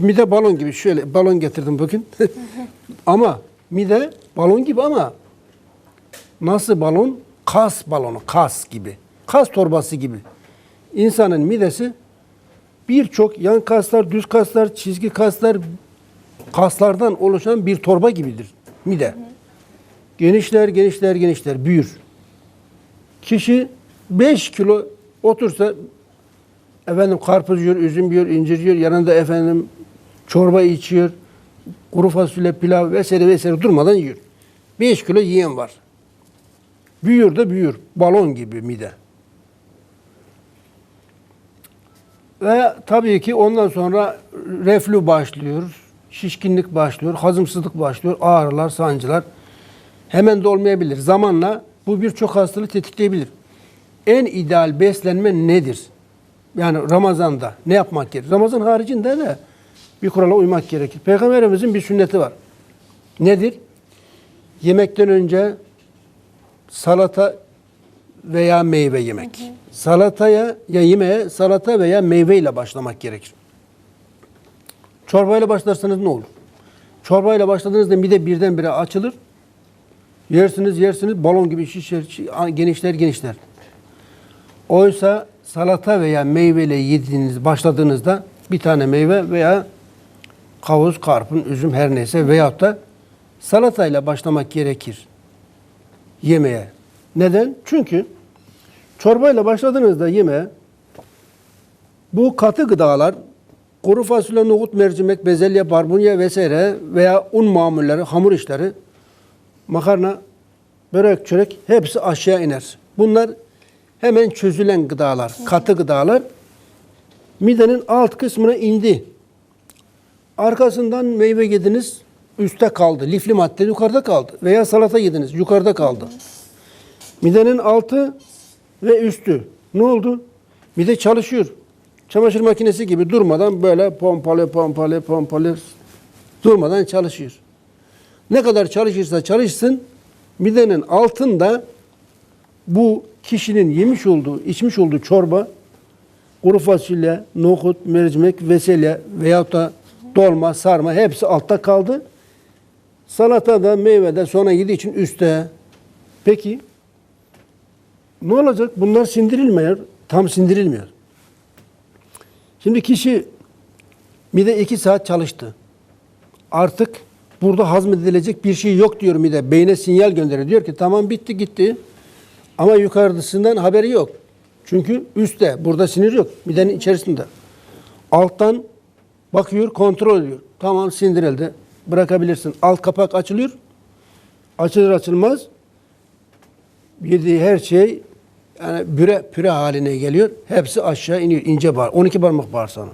Mide balon gibi şöyle balon getirdim bugün. ama mide balon gibi ama nasıl balon? Kas balonu, kas gibi. Kas torbası gibi. İnsanın midesi birçok yan kaslar, düz kaslar, çizgi kaslar, kaslardan oluşan bir torba gibidir mide. Genişler, genişler, genişler, büyür. Kişi 5 kilo otursa efendim karpuz yiyor, üzüm yiyor, incir yiyor, yanında efendim çorba içiyor, kuru fasulye, pilav vesaire vesaire durmadan yiyor. 5 kilo yiyen var. Büyür de büyür. Balon gibi mide. Ve tabii ki ondan sonra reflü başlıyor, şişkinlik başlıyor, hazımsızlık başlıyor, ağrılar, sancılar. Hemen de olmayabilir. Zamanla bu birçok hastalığı tetikleyebilir. En ideal beslenme nedir? Yani Ramazan'da ne yapmak gerekir? Ramazan haricinde de bir kurala uymak gerekir. Peygamberimizin bir sünneti var. Nedir? Yemekten önce salata veya meyve yemek. Salataya ya yemeğe salata veya meyve ile başlamak gerekir. Çorbayla başlarsanız ne olur? Çorbayla başladığınızda mide birdenbire açılır. Yersiniz yersiniz balon gibi şişer, şi- genişler genişler. Oysa salata veya meyveyle yediğiniz başladığınızda bir tane meyve veya kavuz, karpun, üzüm her neyse veyahut da salatayla başlamak gerekir yemeğe. Neden? Çünkü çorbayla başladığınızda yemeğe bu katı gıdalar kuru fasulye, nohut, mercimek, bezelye, barbunya vesaire veya un mamulleri, hamur işleri, makarna, börek, çörek hepsi aşağı iner. Bunlar hemen çözülen gıdalar, katı gıdalar midenin alt kısmına indi. Arkasından meyve yediniz, üstte kaldı. Lifli madde yukarıda kaldı. Veya salata yediniz, yukarıda kaldı. Midenin altı ve üstü. Ne oldu? Mide çalışıyor. Çamaşır makinesi gibi durmadan böyle pompalı pompalı pompalı durmadan çalışıyor. Ne kadar çalışırsa çalışsın midenin altında bu kişinin yemiş olduğu, içmiş olduğu çorba kuru fasulye, nohut, mercimek, veselye veyahut da dolma, sarma hepsi altta kaldı. Salata da meyve de sonra yediği için üstte. Peki ne olacak? Bunlar sindirilmiyor. Tam sindirilmiyor. Şimdi kişi mide iki saat çalıştı. Artık burada hazmedilecek bir şey yok diyor mide. Beyne sinyal gönderiyor. Diyor ki tamam bitti gitti. Ama yukarıdasından haberi yok. Çünkü üstte burada sinir yok. Midenin içerisinde. Alttan bakıyor kontrol ediyor. Tamam sindirildi. Bırakabilirsin. Alt kapak açılıyor. Açılır açılmaz yediği her şey yani büre püre haline geliyor. Hepsi aşağı iniyor. ince bağır. 12 parmak bağırsağına.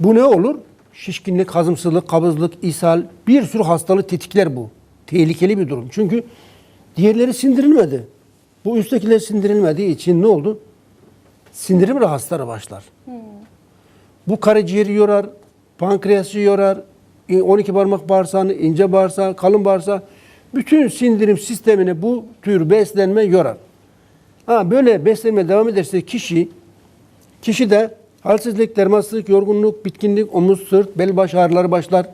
Bu ne olur? Şişkinlik, hazımsızlık, kabızlık, ishal bir sürü hastalık tetikler bu. Tehlikeli bir durum. Çünkü diğerleri sindirilmedi. Bu üsttekiler sindirilmediği için ne oldu? Sindirim rahatsızları başlar. Bu karaciğeri yorar, pankreası yorar, 12 parmak bağırsağını, ince bağırsağı, kalın bağırsağı, bütün sindirim sistemini bu tür beslenme yorar. Ha böyle beslenme devam ederse kişi, kişi de halsizlik, dermansızlık, yorgunluk, bitkinlik, omuz, sırt, bel baş ağrıları başlar.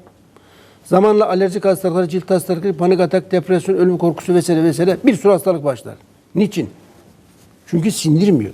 Zamanla alerjik hastalıklar, cilt hastalıkları, panik atak, depresyon, ölüm korkusu vesaire vesaire bir sürü hastalık başlar. Niçin? Çünkü sindirmiyor.